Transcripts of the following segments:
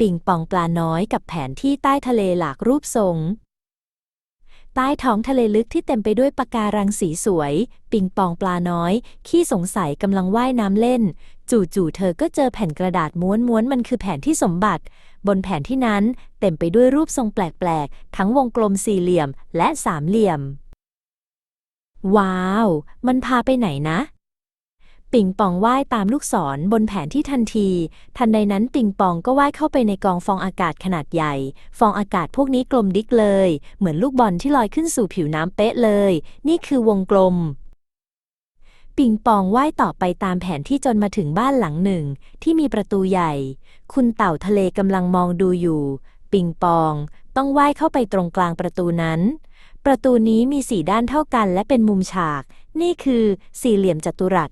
ปิงปองปลาน้อยกับแผนที่ใต้ทะเลหลากรูปทรง ใต้ท้องทะเลลึกที่เต็มไปด้วยปะการังสีสวย ปิงปองปลาน้อย ขี้สงสัยกำลังว่ายน้ำเล่น จู่ๆเธอก็เจอแผ่นกระดาษม้วนๆมันคือแผนที่สมบัติ บนแผนที่นั้นเต็มไปด้วยรูปทรงแปลกๆ ทั้งวงกลมสี่เหลี่ยมและสามเหลี่ยม ว้าว มันพาไปไหนนะ ปิงปองว่ายตามลูกศรบนแผนที่ทันที ทันใดนั้นปิงปองก็ว่ายเข้าไปในกองฟองอากาศขนาดใหญ่ ฟองอากาศพวกนี้กลมดิกเลย เหมือนลูกบอลที่ลอยขึ้นสู่ผิวน้ำเป๊ะเลย นี่คือวงกลมปิงปองว่ายต่อไปตามแผนที่จนมาถึงบ้านหลังหนึ่ง ที่มีประตูใหญ่ คุณเต่าทะเลกำลังมองดูอยู่ ปิงปอง ต้องว่ายเข้าไปตรงกลางประตูนั้น ประตูนี้มีสี่ด้านเท่ากันและเป็นมุมฉาก นี่คือสี่เหลี่ยมจัตุรัส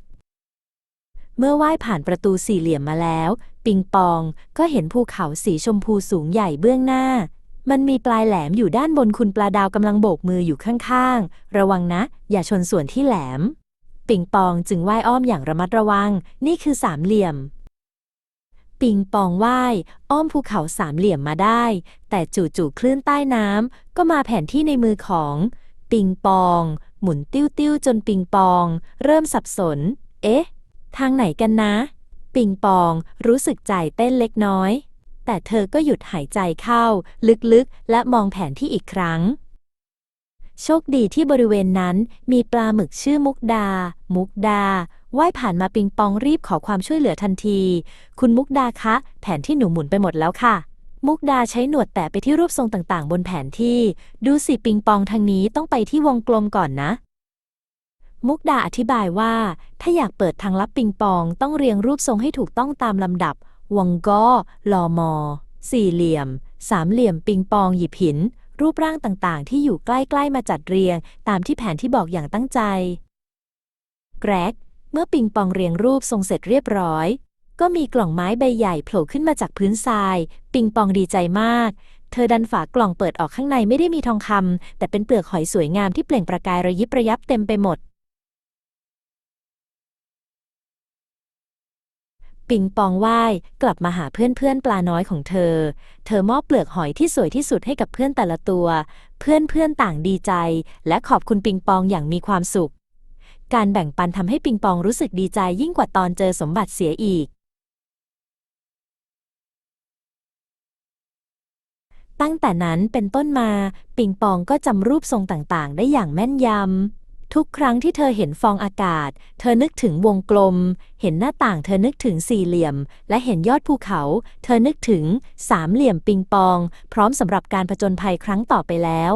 เมื่อว่ายผ่านประตูสี่เหลี่ยมมาแล้ว ปิงปองก็เห็นภูเขาสีชมพูสูงใหญ่เบื้องหน้า มันมีปลายแหลมอยู่ด้านบนคุณปลาดาวกำลังโบกมืออยู่ข้างๆ ระวังนะ อย่าชนส่วนที่แหลม ปิงปองจึงว่ายอ้อมอย่างระมัดระวัง นี่คือสามเหลี่ยม ปิงปองว่ายอ้อมภูเขาสามเหลี่ยมมาได้ แต่จู่ๆคลื่นใต้น้ำก็มาแผนที่ในมือของ ปิงปอง หมุนติ้วๆจนปิงปอง เริ่มสับสน เอ๊ะ ทางไหนกันนะ ปิงปองรู้สึกใจเต้นเล็กน้อย แต่เธอก็หยุดหายใจเข้า ลึกๆ และมองแผนที่อีกครั้ง โชคดีที่บริเวณนั้นมีปลาหมึกชื่อมุกดา มุกดาว่ายผ่านมาปิงปองรีบขอความช่วยเหลือทันที คุณมุกดาคะ แผนที่หนูหมุนไปหมดแล้วค่ะ มุกดาใช้หนวดแตะไปที่รูปทรงต่างๆ บนแผนที่ ดูสิปิงปองทางนี้ต้องไปที่วงกลมก่อนนะ มุกดาอธิบายว่า ถ้าอยากเปิดทางลับปิงปองต้องเรียงรูปทรงให้ถูกต้องตามลำดับ วงกอลอมอ สี่เหลี่ยม สามเหลี่ยมปิงปองหยิบหิน รูปร่างต่างๆ ที่อยู่ใกล้ ๆ มาจัดเรียง ตามที่แผนที่บอกอย่างตั้งใจ แกรก เมื่อปิงปองเรียงรูปทรงเสร็จเรียบร้อย ก็มีกล่องไม้ใบใหญ่โผล่ขึ้นมาจากพื้นทราย ปิงปองดีใจมาก เธอดันฝากล่องเปิดออกข้างในไม่ได้มีทองคำแต่เป็นเปลือกหอยสวยงามที่เปล่งประกายระยิบระยับเต็มไปหมด ปิงปองว่ายกลับมาหาเพื่อนๆปลาน้อยของเธอ เธอมอบเปลือกหอยที่สวยที่สุดให้กับเพื่อนแต่ละตัว เพื่อนๆต่างดีใจ และขอบคุณปิงปองอย่างมีความสุข การแบ่งปันทำให้ปิงปองรู้สึกดีใจยิ่งกว่าตอนเจอสมบัติเสียอีก ตั้งแต่นั้นเป็นต้นมาปิงปองก็จำรูปทรงต่างๆ ได้อย่างแม่นยำ ทุกครั้งที่เธอเห็นฟองอากาศ เธอนึกถึงวงกลม เห็นหน้าต่างเธอนึกถึงสี่เหลี่ยม และเห็นยอดภูเขา เธอนึกถึงสามเหลี่ยมปิงปอง พร้อมสำหรับการผจญภัยครั้งต่อไปแล้ว